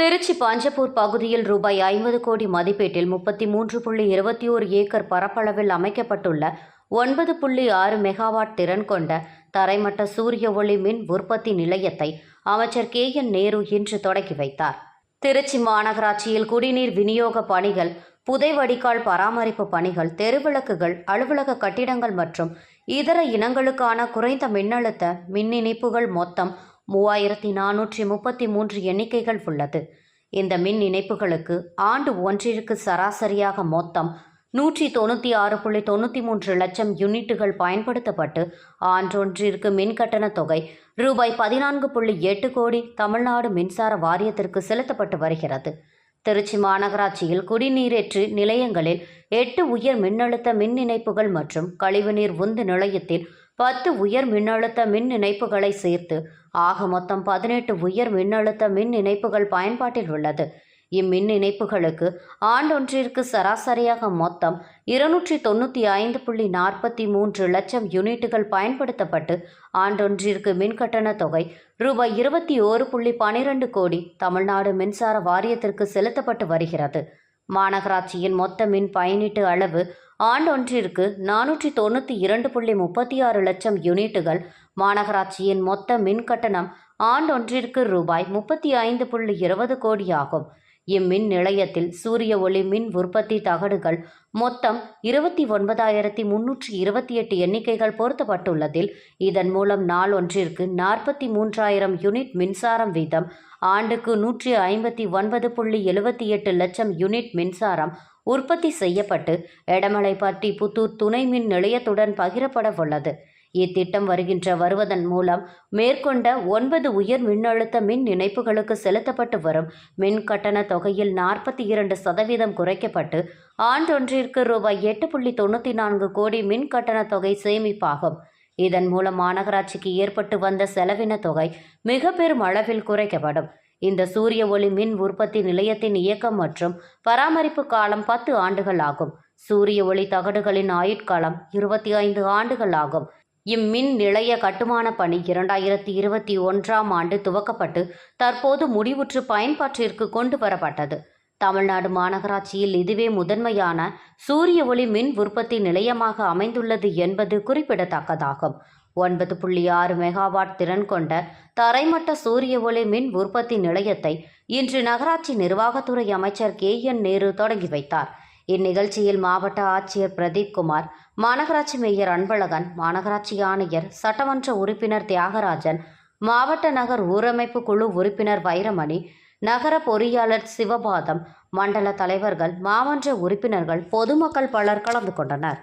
திருச்சி பாஞ்சப்பூர் பகுதியில் ரூபாய் ஐம்பது கோடி மதிப்பீட்டில் முப்பத்தி மூன்று புள்ளி இருபத்தி ஓரு ஏக்கர் பரப்பளவில் அமைக்கப்பட்டுள்ள ஒன்பது புள்ளி ஆறு மெகாவாட் திறன் கொண்ட தரைமட்ட சூரிய ஒளி மின் உற்பத்தி நிலையத்தை அமைச்சர் கே என் நேரு இன்று தொடங்கி வைத்தார். திருச்சி மாநகராட்சியில் குடிநீர் விநியோக பணிகள் புதை வடிகால் பராமரிப்பு பணிகள் தெருவிளக்குகள் அலுவலக கட்டிடங்கள் மற்றும் இதர இனங்களுக்கான குறைந்த மின்னழுத்த மின் இணைப்புகள் மொத்தம் மூவாயிரத்தி நானூற்றி முப்பத்தி மூன்று எண்ணிக்கைகள் உள்ளது. இந்த மின் இணைப்புகளுக்கு ஆண்டு ஒன்றிற்கு சராசரியாக மொத்தம் நூற்றி தொண்ணூற்றி ஆறு புள்ளி தொண்ணூற்றி மூன்று லட்சம் யூனிட்டுகள் பயன்படுத்தப்பட்டு ஆண்டொன்றிற்கு மின் கட்டண தொகை ரூபாய் பதினான்கு புள்ளி எட்டு கோடி தமிழ்நாடு மின்சார வாரியத்திற்கு செலுத்தப்பட்டு வருகிறது. திருச்சி மாநகராட்சியில் குடிநீரேற்று நிலையங்களில் எட்டு உயர் மின்னழுத்த மின் இணைப்புகள் மற்றும் கழிவுநீர் உந்து நிலையத்தில் பத்து உயர் மின்னழுத்த மின் இணைப்புகளை சேர்த்து ஆக மொத்தம் பதினெட்டு உயர் மின்னழுத்த மின் இணைப்புகள் பயன்பாட்டில் உள்ளது. இம்மின் இணைப்புகளுக்கு ஆண்டொன்றிற்கு சராசரியாக மொத்தம் இருநூற்றி தொண்ணூற்றி ஐந்து புள்ளி நாற்பத்தி மூன்று லட்சம் யூனிட்டுகள் பயன்படுத்தப்பட்டு ஆண்டொன்றிற்கு மின் கட்டண தொகை ரூபாய் இருபத்தி ஓரு புள்ளி பனிரெண்டு கோடி தமிழ்நாடு மின்சார வாரியத்திற்கு செலுத்தப்பட்டு வருகிறது. மாநகராட்சியின் மொத்த மின் பயனீட்டு அளவு ஆண்டொன்றிற்கு நானூற்றி தொண்ணூற்றி இரண்டு புள்ளி முப்பத்தி ஆறு லட்சம் யூனிட்டுகள் மாநகராட்சியின் மொத்த மின் கட்டணம் ஆண்டொன்றிற்கு ரூபாய் முப்பத்தி ஐந்து புள்ளி இருபது கோடி ஆகும் இம்மின் நிலையத்தில் சூரிய ஒளி மின் உற்பத்தி தகடுகள் மொத்தம் இருபத்தி ஒன்பதாயிரத்தி முன்னூற்றி இருபத்தி எட்டு எண்ணிக்கைகள் பொருத்தப்பட்டுள்ளதில் இதன் மூலம் நாள் ஒன்றிற்கு நாற்பத்தி மூன்றாயிரம் யூனிட் மின்சாரம் வீதம் ஆண்டுக்கு நூற்றி ஐம்பத்தி ஒன்பது புள்ளி எழுபத்தி எட்டு லட்சம் யூனிட் மின்சாரம் உற்பத்தி செய்யப்பட்டு எடமலைப்பட்டி புத்தூர் துணை மின் நிலையத்துடன் பகிரப்பட உள்ளது இத்திட்டம் வருகின்ற வருவதன் மூலம் மேற்கொண்ட ஒன்பது உயர் மின்னழுத்த மின் இணைப்புகளுக்கு செலுத்தப்பட்டு வரும். மின் கட்டண தொகையில் நாற்பத்தி இரண்டு சதவீதம் குறைக்கப்பட்டு ஆண்டொன்றிற்கு ரூபாய் எட்டு புள்ளி தொண்ணூற்றி நான்கு கோடி மின் கட்டண தொகை சேமிப்பாகும். இதன் மூலம் மாநகராட்சிக்கு ஏற்பட்டு வந்த செலவின தொகை மிக பெரும் அளவில் குறைக்கப்படும். இந்த சூரிய ஒளி மின் உற்பத்தி நிலையத்தின் இயக்கம் மற்றும் பராமரிப்பு காலம் பத்து ஆண்டுகள் ஆகும் சூரிய ஒளி தகடுகளின் ஆயுட்காலம் இருபத்தி ஐந்து ஆண்டுகள் ஆகும் இம்மின் நிலைய கட்டுமான பணி இரண்டாயிரத்தி இருபத்தி ஒன்றாம் ஆண்டு துவக்கப்பட்டு தற்போது முடிவுற்று பயன்பாட்டிற்கு கொண்டு வரப்பட்டது. தமிழ்நாடு மாநகராட்சியில் இதுவே முதன்மையான சூரிய ஒளி மின் உற்பத்தி நிலையமாக அமைந்துள்ளது என்பது குறிப்பிடத்தக்கதாகும். ஒன்பது புள்ளி ஆறு மெகாவாட் திறன் கொண்ட தரைமட்ட சூரிய ஒளி மின் உற்பத்தி நிலையத்தை இன்று நகராட்சி நிர்வாகத்துறை அமைச்சர் கே என் நேரு தொடங்கி வைத்தார். இந்நிகழ்ச்சியில் மாவட்ட ஆட்சியர் பிரதீப் குமார் மாநகராட்சி மேயர் அன்பழகன் மாநகராட்சி ஆணையர் சட்டமன்ற உறுப்பினர் தியாகராஜன் மாவட்ட நகர் ஊரமைப்பு குழு உறுப்பினர் வைரமணி நகர பொறியாளர் சிவபாதம் மண்டல தலைவர்கள் மாமன்ற உறுப்பினர்கள் பொதுமக்கள் பலர் கலந்து கொண்டனர்.